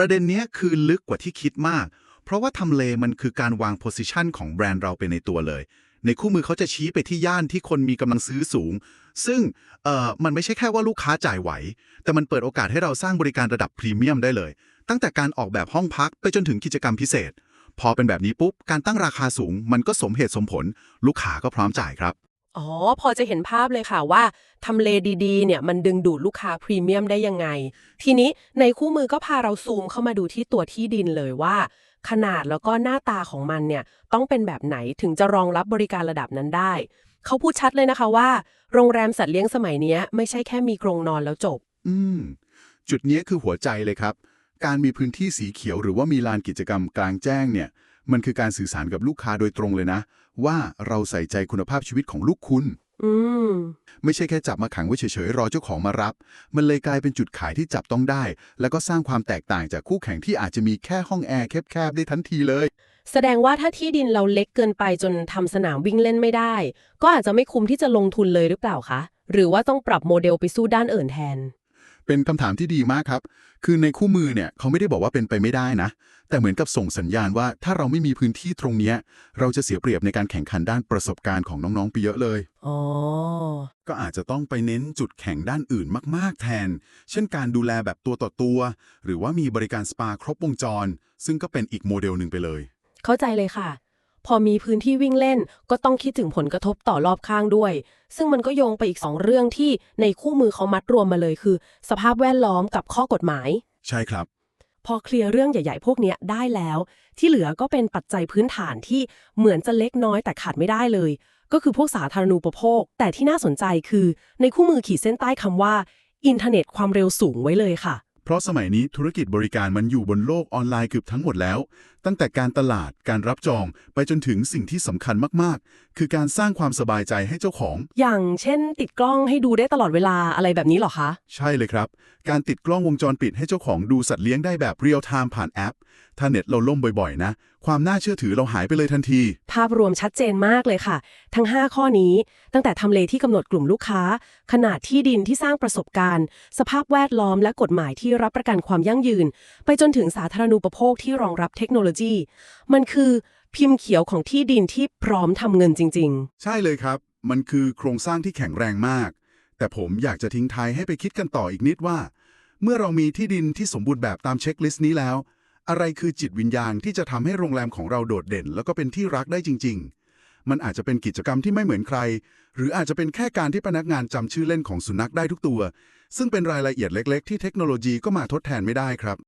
ประเด็นนี้คือลึกกว่าที่คิดมาก เพราะว่าทำเลมันคือการวางโพสิชันของแบรนด์เราไปในตัวเลย ในคู่มือเขาจะชี้ไปที่ย่านที่คนมีกำลังซื้อสูง ซึ่งเอ่อมันไม่ใช่แค่ว่าลูกค้าจ่ายไหว แต่มันเปิดโอกาสให้เราสร้างบริการระดับพรีเมียมได้เลย ตั้งแต่การออกแบบห้องพักไปจนถึงกิจกรรมพิเศษ พอเป็นแบบนี้ปุ๊บการตั้งราคาสูง มันก็สมเหตุสมผล ลูกค้าก็พร้อมจ่ายครับ อ๋อ พอจะเห็นภาพเลยค่ะว่าทำเลดีๆ เนี่ยมันดึงดูดลูกค้าพรีเมียมได้ยังไง ทีนี้ในคู่มือก็พาเราซูมเข้ามาดูที่ตัวที่ดินเลยว่า ขนาดแล้วก็หน้าตาของมันเนี่ยต้องเป็นแบบไหนถึงจะรองรับบริการระดับนั้นได้ เขาพูดชัดเลยนะคะว่า โรงแรมสัตว์เลี้ยงสมัยนี้ไม่ใช่แค่มีกรงนอนแล้วจบ อืม จุดนี้คือหัวใจเลยครับ การมีพื้นที่สีเขียวหรือว่ามีลานกิจกรรมกลางแจ้งเนี่ย มันคือการสื่อสารกับลูกค้าโดยตรงเลยนะ ว่าเราใส่ใจคุณภาพชีวิตของลูกคุณอืมไม่ใช่แค่จับมาขังไว้เฉยๆ รอเจ้าของมารับ มันเลยกลายเป็นจุดขายที่จับต้องได้ แล้วก็สร้างความแตกต่างจากคู่แข่งที่อาจจะมีแค่ห้องแอร์แคบๆ ได้ทันทีเลย แสดงว่าถ้าที่ดินเราเล็กเกินไปจนทำสนามวิ่งเล่นไม่ได้ ก็อาจจะไม่คุ้มที่จะลงทุนเลยหรือเปล่าคะ หรือว่าต้องปรับโมเดลไปสู้ด้านอื่นแทน เป็นคำถามที่ดีมากครับ คือในคู่มือเนี่ยเขาไม่ได้บอกว่าเป็นไปไม่ได้นะ แต่เหมือนกับส่งสัญญาณว่าถ้าเราไม่มีพื้นที่ตรงเนี้ย เราจะเสียเปรียบในการแข่งขันด้านประสบการณ์ของน้องๆไปเยอะเลยอ๋อก็อาจจะต้องไปเน้นจุดแข่งด้านอื่นมาก ๆ แทน เช่นการดูแลแบบตัวต่อตัว หรือว่ามีบริการสปาครบวงจร ซึ่งก็เป็นอีกโมเดลหนึ่งไปเลย เข้าใจเลยค่ะ พอมีพื้นที่วิ่งเล่น ก็ต้องคิดถึงผลกระทบต่อรอบข้างด้วย ซึ่งมันก็โยงไปอีกสองเรื่องที่ในคู่มือเขามัดรวมมาเลยคือ สภาพแวดล้อมกับข้อกฎหมาย ใช่ครับ พอเคลียร์เรื่องใหญ่ๆ พวกเนี้ยได้แล้ว ที่เหลือก็เป็นปัจจัยพื้นฐานที่เหมือนจะเล็กน้อยแต่ขาดไม่ได้เลย ก็คือพวกสาธารณูปโภค แต่ที่น่าสนใจคือ ในคู่มือขีดเส้นใต้คำว่า อินเทอร์เน็ตความเร็วสูงไว้เลยค่ะ เพราะสมัยนี้ธุรกิจบริการมันอยู่บนโลกออนไลน์เกือบทั้งหมดแล้ว ตั้งแต่การตลาดการรับจองไปจนถึงสิ่งที่สำคัญมากๆ คือการสร้างความสบายใจให้เจ้าของ อย่างเช่น ติดกล้องให้ดูได้ตลอดเวลาอะไรแบบนี้เหรอคะ ใช่เลยครับ การติดกล้องวงจรปิดให้เจ้าของดูสัตว์เลี้ยงได้แบบเรียลไทม์ผ่านแอป ถ้าเน็ตเราล่มบ่อยๆ นะ ความน่าเชื่อถือเราหายไปเลยทันที ภาพรวมชัดเจนมากเลยค่ะ ทั้ง 5 ข้อนี้ ตั้งแต่ทำเลที่กำหนดกลุ่มลูกค้า ขนาดที่ดินที่สร้างประสบการณ์ สภาพแวดล้อมและกฎหมายที่รับประกันความยั่งยืน ไปจนถึงสาธารณูปโภคที่รองรับเทคโนโลยี มันคือพิมพ์เขียวของที่ดินที่พร้อมทำเงินจริงใช่เลยครับ มันคือโครงสร้างที่แข็งแรงมาก แต่ผมอยากจะทิ้งท้ายให้ไปคิดกันต่ออีกนิดว่า เมื่อเรามีที่ดินที่สมบูรณ์แบบตามเช็คลิสต์นี้แล้ว อะไรคือจิตวิญญาณที่จะทำให้โรงแรมของเราโดดเด่น แล้วก็เป็นที่รักได้จริง ๆ มันอาจจะเป็นกิจกรรมที่ไม่เหมือนใคร หรืออาจจะเป็นแค่การที่พนักงานจำชื่อเล่นของสุนัขได้ทุกตัว ซึ่งเป็นรายละเอียดเล็ก ๆ ที่เทคโนโลยีก็มาทดแทนไม่ได้ครับ